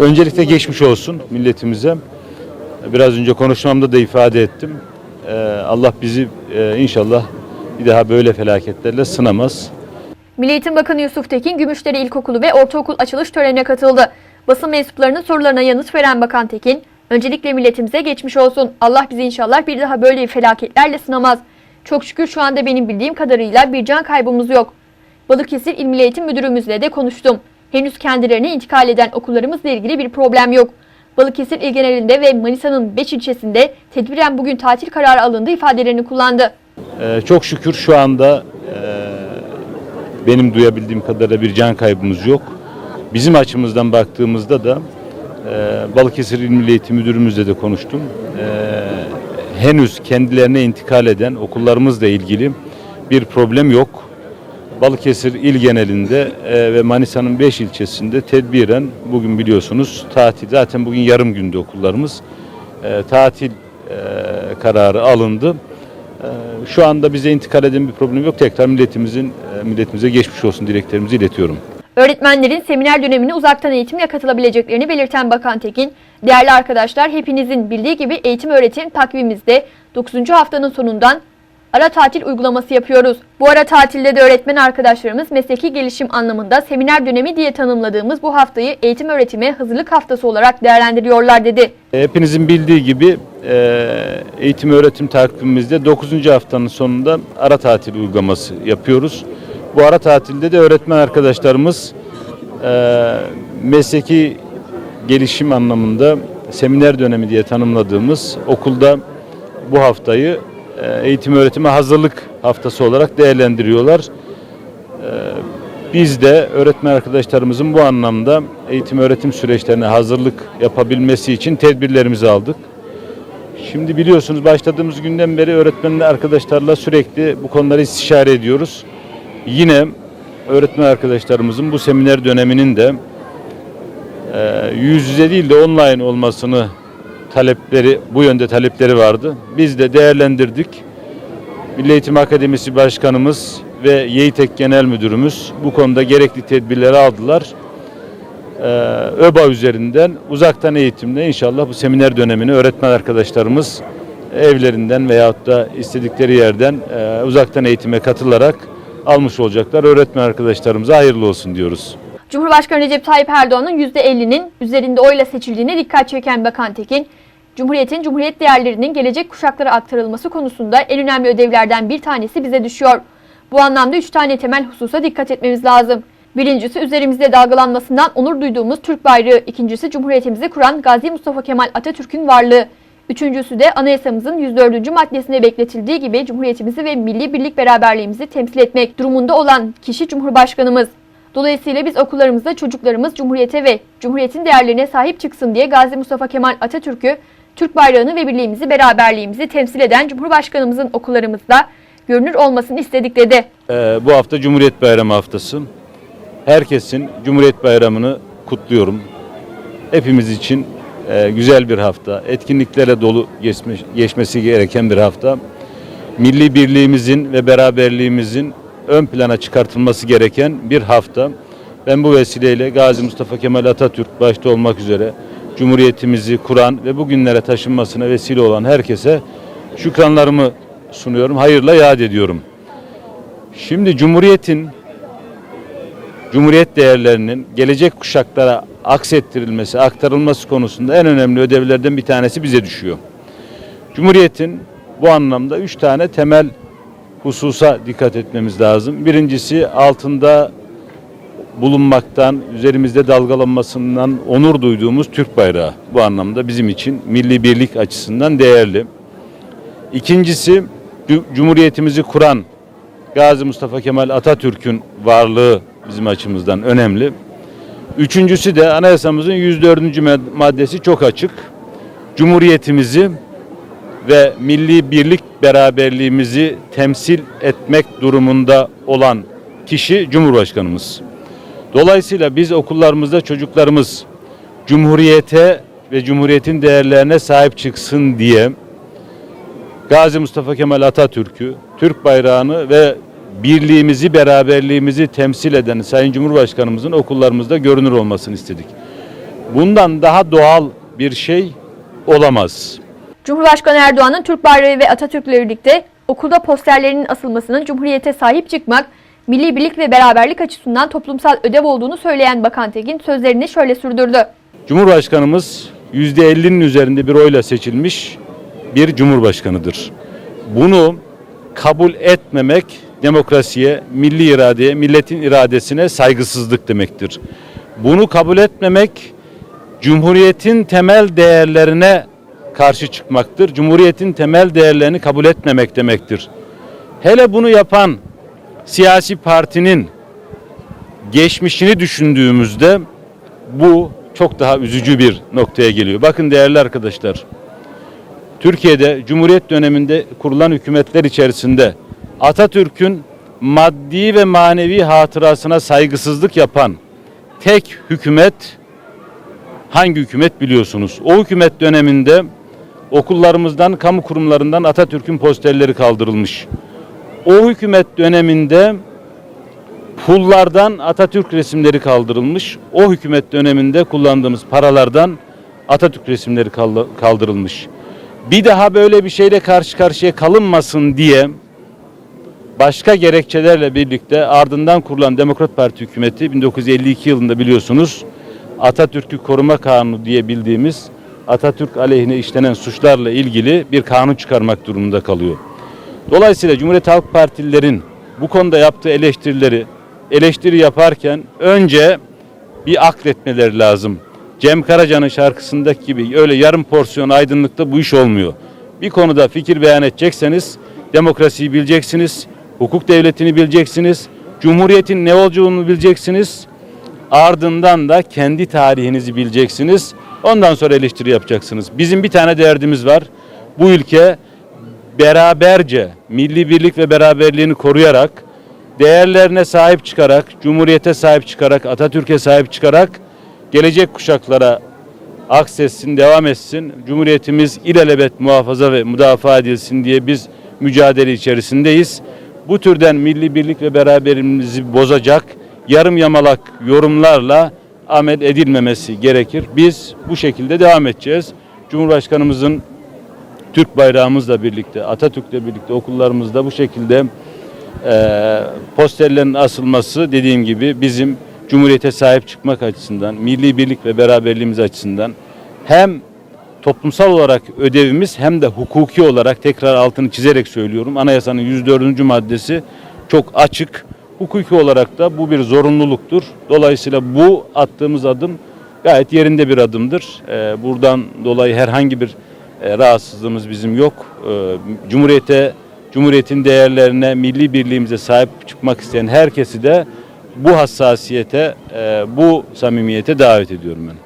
Öncelikle geçmiş olsun milletimize. Biraz önce konuşmamda da ifade ettim. Ee, Allah bizi e, inşallah bir daha böyle felaketlerle sınamaz. Milli Eğitim Bakanı Yusuf Tekin, Gümüşdere İlkokulu ve Ortaokul açılış törenine katıldı. Basın mensuplarının sorularına yanıt veren Bakan Tekin, öncelikle milletimize geçmiş olsun. Allah bizi inşallah bir daha böyle felaketlerle sınamaz. Çok şükür şu anda benim bildiğim kadarıyla bir can kaybımız yok. Balıkesir İl Milli Eğitim Müdürümüzle de konuştum. Henüz kendilerine intikal eden okullarımızla ilgili bir problem yok. Balıkesir il genelinde ve Manisa'nın 5 ilçesinde tedbiren bugün tatil kararı alındı ifadelerini kullandı. Ee, çok şükür şu anda e, benim duyabildiğim kadarıyla bir can kaybımız yok. Bizim açımızdan baktığımızda da e, Balıkesir İl Milli Eğitim Müdürümüzle de konuştum. E, henüz kendilerine intikal eden okullarımızla ilgili bir problem yok. Balıkesir il genelinde e, ve Manisa'nın 5 ilçesinde tedbiren bugün biliyorsunuz tatil. Zaten bugün yarım günde okullarımız. E, tatil e, kararı alındı. E, şu anda bize intikal eden bir problem yok. Tekrar milletimizin e, milletimize geçmiş olsun dileklerimizi iletiyorum. Öğretmenlerin seminer dönemine uzaktan eğitimle katılabileceklerini belirten Bakan Tekin, değerli arkadaşlar hepinizin bildiği gibi eğitim öğretim takvimimizde 9. haftanın sonundan ara tatil uygulaması yapıyoruz. Bu ara tatilde de öğretmen arkadaşlarımız mesleki gelişim anlamında seminer dönemi diye tanımladığımız bu haftayı eğitim öğretime hazırlık haftası olarak değerlendiriyorlar dedi. Hepinizin bildiği gibi e, eğitim öğretim takvimimizde 9. haftanın sonunda ara tatil uygulaması yapıyoruz. Bu ara tatilde de öğretmen arkadaşlarımız e, mesleki gelişim anlamında seminer dönemi diye tanımladığımız okulda bu haftayı eğitim öğretime hazırlık haftası olarak değerlendiriyorlar. E, Biz de öğretmen arkadaşlarımızın bu anlamda eğitim öğretim süreçlerine hazırlık yapabilmesi için tedbirlerimizi aldık. Şimdi biliyorsunuz başladığımız günden beri öğretmen arkadaşlarla sürekli bu konuları istişare ediyoruz. Yine öğretmen arkadaşlarımızın bu seminer döneminin de e, yüz yüze değil de online olmasını talepleri bu yönde talepleri vardı. Biz de değerlendirdik. Milli Eğitim Akademisi Başkanımız ve YEİTEK Genel Müdürümüz bu konuda gerekli tedbirleri aldılar. Ee, ÖBA üzerinden uzaktan eğitimle inşallah bu seminer dönemini öğretmen arkadaşlarımız evlerinden veyahut da istedikleri yerden e, uzaktan eğitime katılarak almış olacaklar. Öğretmen arkadaşlarımıza hayırlı olsun diyoruz. Cumhurbaşkanı Recep Tayyip Erdoğan'ın %50'nin üzerinde oyla seçildiğine dikkat çeken Bakan Tekin, Cumhuriyet'in Cumhuriyet değerlerinin gelecek kuşaklara aktarılması konusunda en önemli ödevlerden bir tanesi bize düşüyor. Bu anlamda üç tane temel hususa dikkat etmemiz lazım. Birincisi üzerimizde dalgalanmasından onur duyduğumuz Türk bayrağı, ikincisi Cumhuriyetimizi kuran Gazi Mustafa Kemal Atatürk'ün varlığı, üçüncüsü de anayasamızın 104. maddesinde bekletildiği gibi Cumhuriyetimizi ve milli birlik beraberliğimizi temsil etmek durumunda olan kişi Cumhurbaşkanımız. Dolayısıyla biz okullarımızda çocuklarımız Cumhuriyete ve Cumhuriyetin değerlerine sahip çıksın diye Gazi Mustafa Kemal Atatürk'ü, Türk bayrağını ve birliğimizi, beraberliğimizi temsil eden Cumhurbaşkanımızın okullarımızda görünür olmasını istedik dedi. Ee, bu hafta Cumhuriyet Bayramı haftası. Herkesin Cumhuriyet Bayramı'nı kutluyorum. Hepimiz için e, güzel bir hafta, etkinliklere dolu geçme- geçmesi gereken bir hafta. Milli birliğimizin ve beraberliğimizin ön plana çıkartılması gereken bir hafta. Ben bu vesileyle Gazi Mustafa Kemal Atatürk başta olmak üzere Cumhuriyetimizi kuran ve bugünlere taşınmasına vesile olan herkese şükranlarımı sunuyorum. Hayırla yad ediyorum. Şimdi Cumhuriyet'in Cumhuriyet değerlerinin gelecek kuşaklara aksettirilmesi, aktarılması konusunda en önemli ödevlerden bir tanesi bize düşüyor. Cumhuriyet'in bu anlamda üç tane temel hususa dikkat etmemiz lazım. Birincisi altında bulunmaktan, üzerimizde dalgalanmasından onur duyduğumuz Türk bayrağı. Bu anlamda bizim için milli birlik açısından değerli. İkincisi Cu- Cumhuriyetimizi kuran Gazi Mustafa Kemal Atatürk'ün varlığı bizim açımızdan önemli. Üçüncüsü de anayasamızın 104. mad- maddesi çok açık. Cumhuriyetimizi ve milli birlik beraberliğimizi temsil etmek durumunda olan kişi Cumhurbaşkanımız. Dolayısıyla biz okullarımızda çocuklarımız Cumhuriyete ve Cumhuriyetin değerlerine sahip çıksın diye Gazi Mustafa Kemal Atatürk'ü, Türk bayrağını ve birliğimizi, beraberliğimizi temsil eden Sayın Cumhurbaşkanımızın okullarımızda görünür olmasını istedik. Bundan daha doğal bir şey olamaz. Cumhurbaşkanı Erdoğan'ın Türk bayrağı ve Atatürk'le birlikte okulda posterlerinin asılmasının Cumhuriyete sahip çıkmak, milli birlik ve beraberlik açısından toplumsal ödev olduğunu söyleyen Bakan Tekin sözlerini şöyle sürdürdü. Cumhurbaşkanımız %50'nin üzerinde bir oyla seçilmiş bir cumhurbaşkanıdır. Bunu kabul etmemek demokrasiye, milli iradeye, milletin iradesine saygısızlık demektir. Bunu kabul etmemek Cumhuriyetin temel değerlerine karşı çıkmaktır. Cumhuriyetin temel değerlerini kabul etmemek demektir. Hele bunu yapan siyasi partinin geçmişini düşündüğümüzde bu çok daha üzücü bir noktaya geliyor. Bakın değerli arkadaşlar. Türkiye'de Cumhuriyet döneminde kurulan hükümetler içerisinde Atatürk'ün maddi ve manevi hatırasına saygısızlık yapan tek hükümet hangi hükümet biliyorsunuz? O hükümet döneminde okullarımızdan, kamu kurumlarından Atatürk'ün posterleri kaldırılmış. O hükümet döneminde pullardan Atatürk resimleri kaldırılmış. O hükümet döneminde kullandığımız paralardan Atatürk resimleri kaldı- kaldırılmış. Bir daha böyle bir şeyle karşı karşıya kalınmasın diye başka gerekçelerle birlikte ardından kurulan Demokrat Parti hükümeti 1952 yılında biliyorsunuz Atatürk'ü Koruma Kanunu diye bildiğimiz Atatürk aleyhine işlenen suçlarla ilgili bir kanun çıkarmak durumunda kalıyor. Dolayısıyla Cumhuriyet Halk Partililerin bu konuda yaptığı eleştirileri eleştiri yaparken önce bir akletmeleri lazım. Cem Karaca'nın şarkısındaki gibi öyle yarım porsiyon aydınlıkta bu iş olmuyor. Bir konuda fikir beyan edecekseniz demokrasiyi bileceksiniz, hukuk devletini bileceksiniz, cumhuriyetin ne olduğunu bileceksiniz. Ardından da kendi tarihinizi bileceksiniz. Ondan sonra eleştiri yapacaksınız. Bizim bir tane derdimiz var. Bu ülke beraberce milli birlik ve beraberliğini koruyarak değerlerine sahip çıkarak, cumhuriyete sahip çıkarak, Atatürk'e sahip çıkarak gelecek kuşaklara aksetsin, devam etsin. Cumhuriyetimiz ilelebet muhafaza ve müdafaa edilsin diye biz mücadele içerisindeyiz. Bu türden milli birlik ve beraberimizi bozacak yarım yamalak yorumlarla amel edilmemesi gerekir. Biz bu şekilde devam edeceğiz. Cumhurbaşkanımızın Türk bayrağımızla birlikte, Atatürk'le birlikte okullarımızda bu şekilde e, posterlerin asılması dediğim gibi bizim Cumhuriyete sahip çıkmak açısından, milli birlik ve beraberliğimiz açısından hem toplumsal olarak ödevimiz hem de hukuki olarak tekrar altını çizerek söylüyorum. Anayasanın 104. maddesi çok açık. Hukuki olarak da bu bir zorunluluktur. Dolayısıyla bu attığımız adım gayet yerinde bir adımdır. E, buradan dolayı herhangi bir e, rahatsızlığımız bizim yok. E, Cumhuriyete, Cumhuriyetin değerlerine, milli birliğimize sahip çıkmak isteyen herkesi de bu hassasiyete, e, bu samimiyete davet ediyorum ben.